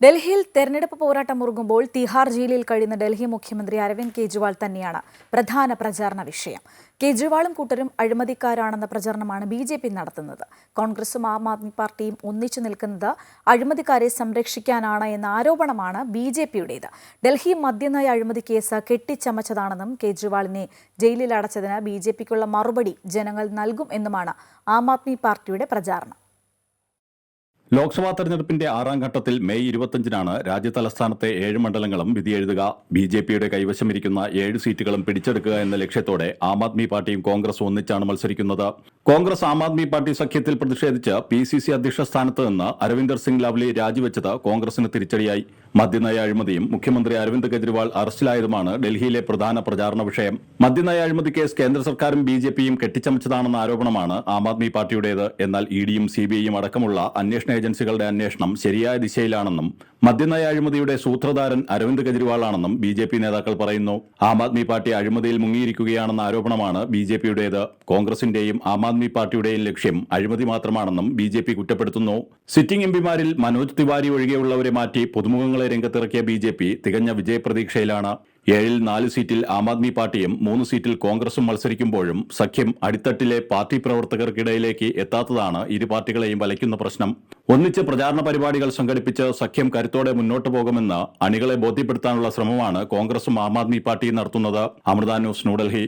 ഡൽഹിയിൽ തെരഞ്ഞെടുപ്പ് പോരാട്ടം മുറുകുമ്പോൾ തിഹാർ ജയിലിൽ കഴിയുന്ന ഡൽഹി മുഖ്യമന്ത്രി അരവിന്ദ് കെജ്രിവാൾ തന്നെയാണ് പ്രധാന പ്രചാരണ വിഷയം. കെജ്രിവാളും കൂട്ടരും അഴിമതിക്കാരാണെന്ന പ്രചാരണമാണ് ബി ജെ പി നടത്തുന്നത്. കോൺഗ്രസും ആം ആദ്മി പാർട്ടിയും ഒന്നിച്ചു നിൽക്കുന്നത് അഴിമതിക്കാരെ സംരക്ഷിക്കാനാണ് എന്ന ആരോപണമാണ് ബി ജെ പിയുടേത്. ഡൽഹി മദ്യനയ അഴിമതി കേസ് കെട്ടിച്ചമച്ചതാണെന്നും കെജ്രിവാളിനെ ജയിലിൽ അടച്ചതിന് ബി ജെ പിക്കുള്ള മറുപടി ജനങ്ങൾ നൽകും എന്നുമാണ് ആം ആദ്മി പാർട്ടിയുടെ പ്രചാരണം. ലോക്സഭാ തെരഞ്ഞെടുപ്പിന്റെ ആറാം ഘട്ടത്തിൽ മെയ് ഇരുപത്തിയഞ്ചിനാണ് രാജ്യതലസ്ഥാനത്തെ ഏഴ് മണ്ഡലങ്ങളും വിധിയെഴുതുക ബി ജെ പിയുടെ കൈവശമിരിക്കുന്ന ഏഴ് സീറ്റുകളും പിടിച്ചെടുക്കുക എന്ന ലക്ഷ്യത്തോടെ ആം ആദ്മി പാർട്ടിയും കോൺഗ്രസും ഒന്നിച്ചാണ് മത്സരിക്കുന്നത്. കോൺഗ്രസ് ആം ആദ്മി പാർട്ടി സഖ്യത്തിൽ പ്രതിഷേധിച്ച് പി സി സി അധ്യക്ഷ സ്ഥാനത്ത് നിന്ന് അരവിന്ദർ സിംഗ് ലവ്ലി രാജിവെച്ചത് കോൺഗ്രസിന് തിരിച്ചടിയായി. മദ്യനയ അഴിമതിയും മുഖ്യമന്ത്രി അരവിന്ദ് കെജ്രിവാൾ അറസ്റ്റിലായതുമാണ് ഡൽഹിയിലെ പ്രധാന പ്രചാരണ വിഷയം. മദ്യനയ അഴിമതി കേസ് കേന്ദ്ര സർക്കാരും ബി ജെ പിയും കെട്ടിച്ചമച്ചതാണെന്ന ആരോപണമാണ് ആം ആദ്മി പാർട്ടിയുടേത്. എന്നാൽ ഇ ഡിയും സി ബി ഐയും അടക്കമുള്ള അന്വേഷണ ഏജൻസികളുടെ അന്വേഷണം ശരിയായ ദിശയിലാണെന്നും മദ്യനയ അഴിമതിയുടെ സൂത്രധാരൻ അരവിന്ദ് കെജ്രിവാളാണെന്നും ബി ജെ പി നേതാക്കൾ പറയുന്നു. ആം ആദ്മി പാർട്ടി അഴിമതിയിൽ മുങ്ങിയിരിക്കുകയാണെന്ന ആരോപണമാണ് ബി ജെ പിയുടേത്. കോൺഗ്രസിന്റെയും ആം ആദ്മി പാർട്ടിയുടെയും ലക്ഷ്യം അഴിമതി മാത്രമാണെന്നും ബി ജെ പി കുറ്റപ്പെടുത്തുന്നു. സിറ്റിംഗ് എംപിമാരിൽ മനോജ് തിവാരി ഒഴികെയുള്ളവരെ മാറ്റി പുതുമുഖങ്ങളെ രംഗത്തിറക്കിയ ബി ജെ പി തികഞ്ഞ വിജയപ്രതീക്ഷയിലാണ്. ഏഴിൽ നാല് സീറ്റിൽ ആം ആദ്മി പാർട്ടിയും മൂന്ന് സീറ്റിൽ കോൺഗ്രസും മത്സരിക്കുമ്പോഴും സഖ്യം അടിത്തട്ടിലെ പാർട്ടി പ്രവർത്തകർക്കിടയിലേക്ക് എത്താത്തതാണ് ഇരു പാർട്ടികളെയും വലയ്ക്കുന്ന പ്രശ്നം. ഒന്നിച്ച് പ്രചാരണ പരിപാടികൾ സംഘടിപ്പിച്ച് സഖ്യം കരുത്തോടെ മുന്നോട്ടു പോകുമെന്ന് അണികളെ ബോധ്യപ്പെടുത്താനുള്ള ശ്രമമാണ് കോൺഗ്രസും ആം ആദ്മി പാർട്ടിയും നടത്തുന്നത്. അമൃത ന്യൂസ് ന്യൂഡൽഹി.